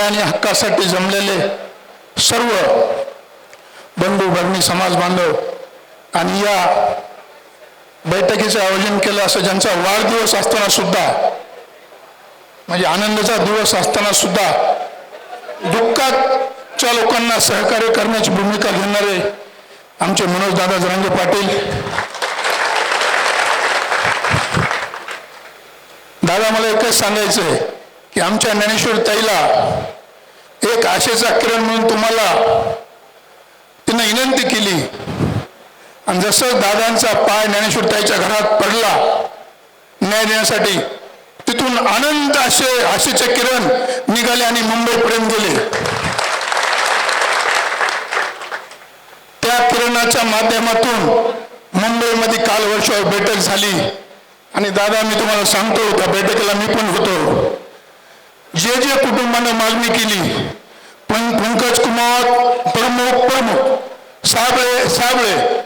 न्याय आणि हक्कासाठी जमलेले सर्व बंधू भगिनी समाज बांधव आणि या बैठकीचं आयोजन केलं असं ज्यांचा वाढदिवस असताना सुद्धा म्हणजे आनंदाचा दिवस असताना सुद्धा दुःखाच्या लोकांना सहकार्य करण्याची भूमिका घेणारे आमचे मनोज दादा जरांगे पाटील. दादा मला एकच सांगायचं आहे की आमच्या ज्ञानेश्वर ताईला एक आशेचा किरण म्हणून तुम्हाला तिनं विनंती केली. आणि जसं दादांचा पाय ज्ञानेश्वर ताईच्या घरात पडला न्याय देण्यासाठी तिथून अनंत असे आशेचे किरण निघाले आणि मुंबईपर्यंत गेले. त्या किरणाच्या माध्यमातून मुंबईमध्ये काल वर्षावर बैठक झाली. आणि दादा मी तुम्हाला सांगतो त्या बैठकीला मी पण होतो. कुटुंबानं मागणी केली. पण पंकज कुमार प्रमुख प्रमुख. साबळे साबळे.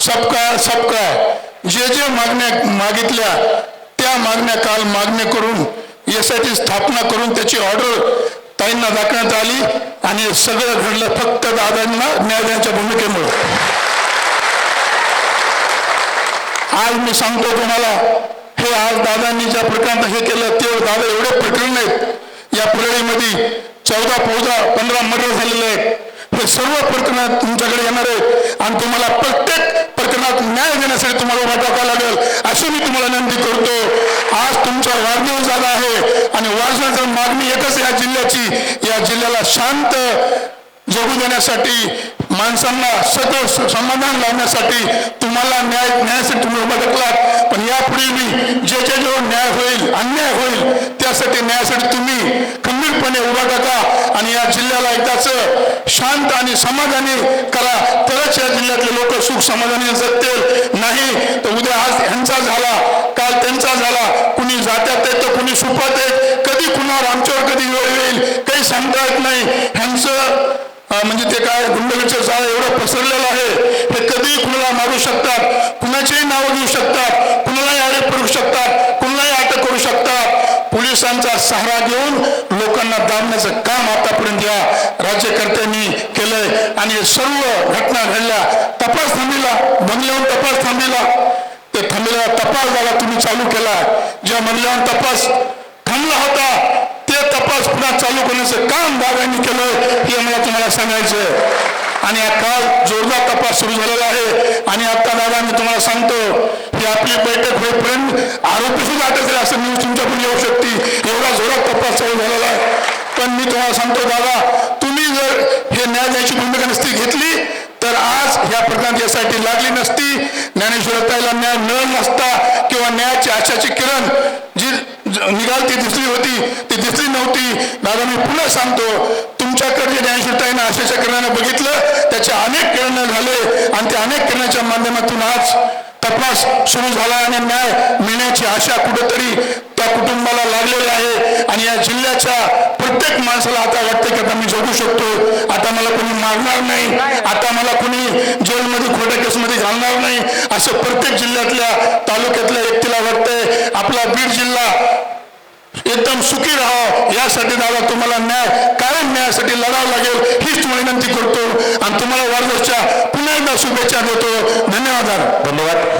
सबका सबका. जे जे मागण्या मागितल्या त्या मागण्या काल मागण्या करून यासाठी स्थापना करून त्याची ऑर्डर ताईंना दाखवण्यात आली आणि सगळं घडलं फक्त दादांना न्याय भूमिकेमुळं. भूमिकेमुळे आज मी सांगतो तुम्हाला हे आज दादांनी ज्या प्रकारात हे केलं ते दादा एवढे प्रकरण आहेत. या परळीमध्ये चौदा पौदा पंधरा मर्डर झालेले आहेत. हे सर्व प्रकरण तुमच्याकडे येणार आहेत. आणि तुम्हाला प्रत्येक प्रकरणात न्याय देण्यासाठी तुम्हाला उभा टाकावा लागेल. अशी मी तुम्हाला विनंती करतो. आज तुमचा वाढदिवस झाला आहे. आणि वाढदिवसाची मागणी एकच या जिल्ह्याची. या जिल्ह्याला शांत जगू देण्यासाठी माणसांना सगळं समाधान लावण्यासाठी तुम्हाला न्याय न्यायासाठी तुम्ही उभा टाकलात. पण यापुढे मी जे जे जो न्याय होईल अन्याय होईल त्यासाठी न्यायासाठी तुम्ही खंबीरपणे उभा टाका आणि या जिल्ह्याला एकदाच शांत आणि समाधानी करा. तरच या जिल्ह्यातले लोक सुख समाधानी जगतील. नाही तर उद्या आज ह्यांचा झाला काल त्यांचा झाला. कुणी जात्यात आहेत तर कुणी सुपात आहेत कधी कुणावर आमच्यावर कधी वेळ येईल काही सांगता येत नाही. ह्यांचं म्हणजे ते काय गुंडगीचं जाळ एवढं पसरलेलं आहे. हे कधीही कुणाला मारू शकतात. कुणाचेही नावं घेऊ शकतात. कुणालाही आरोप पडू शकतात कुणालाही अटक करू शकतात पोलिसांचा सहारा घेऊन लोकांना दाबण्याचं काम आतापर्यंत या राज्यकर्त्यांनी केलंय. आणि सर्व घटना घडल्या. तपास थांबलेला बंगल्याहून तपास थांबलेला ते थांबलेला तपास झाला तुम्ही चालू केला ज्या बंगल्याहून तपास थांबला होता ते तपास पुन्हा चालू करण्याचं काम दाव्यांनी केलं हे मला तुम्हाला सांगायचं आणि आता जोरदार तपास सुरू झालेला आहे. आणि आता दादा मी तुम्हाला सांगतो की आपली बैठक होईपर्यंत आरोपी सुद्धा अटक झाले असं न्यूज तुमच्या जोरात चालू झालेला आहे. पण मी तुम्हाला सांगतो दादा तुम्ही जर हे न्याय द्यायची भूमिका नसती घेतली तर आज ह्या प्रकरणात यासाठी लागली नसती. ज्ञानेश्वरताईला न्याय मिळत नसता किंवा न्यायाची आशाची किरण जी निघाल ती दिसली होती ती दिसली नव्हती. दादा मी पुन्हा सांगतो तुमच्याकडे ज्ञानेश्वरताईनं आशाच्या किरणानं बघितलं त्याचे अनेक किरण झाले आणि त्या अनेक किरणाच्या माध्यमातून आज तपास सुरू झाला आणि न्याय मिळण्याची आशा कुठेतरी त्या कुटुंबाला लागलेली आहे. आणि या जिल्ह्याच्या प्रत्येक माणसाला आता वाटतं की आता मी जगू शकतो. आता मला कोणी मारणार नाही. आता मला कोणी जेलमध्ये खोट्या केसमध्ये घालणार नाही. असं प्रत्येक जिल्ह्यातल्या तालुक्यातल्या व्यक्तीला वाटतंय. आपला बीड जिल्हा एकदम सुखी राहा. यासाठी दादा तुम्हाला न्याय कायम न्यायासाठी लढावं लागेल. हीच तुम्हाला विनंती करतो. आणि तुम्हाला वाढदिवसच्या पुन्हा एकदा शुभेच्छा देतो. धन्यवाद धन्यवाद.